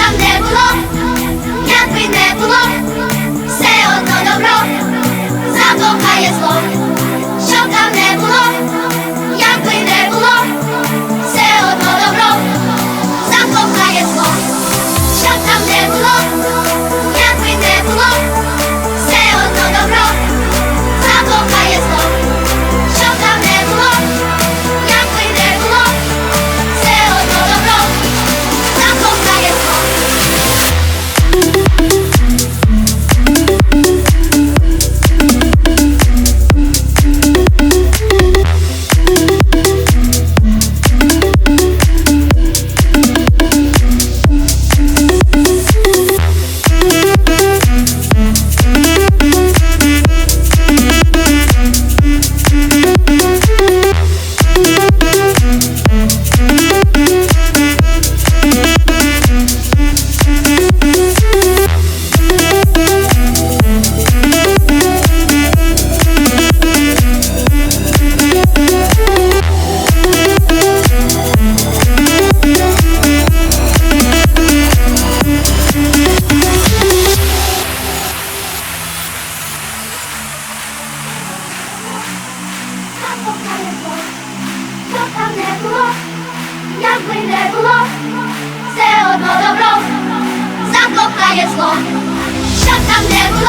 I'm dead. не було, все одно добро. Закохає зло, щоб там не було.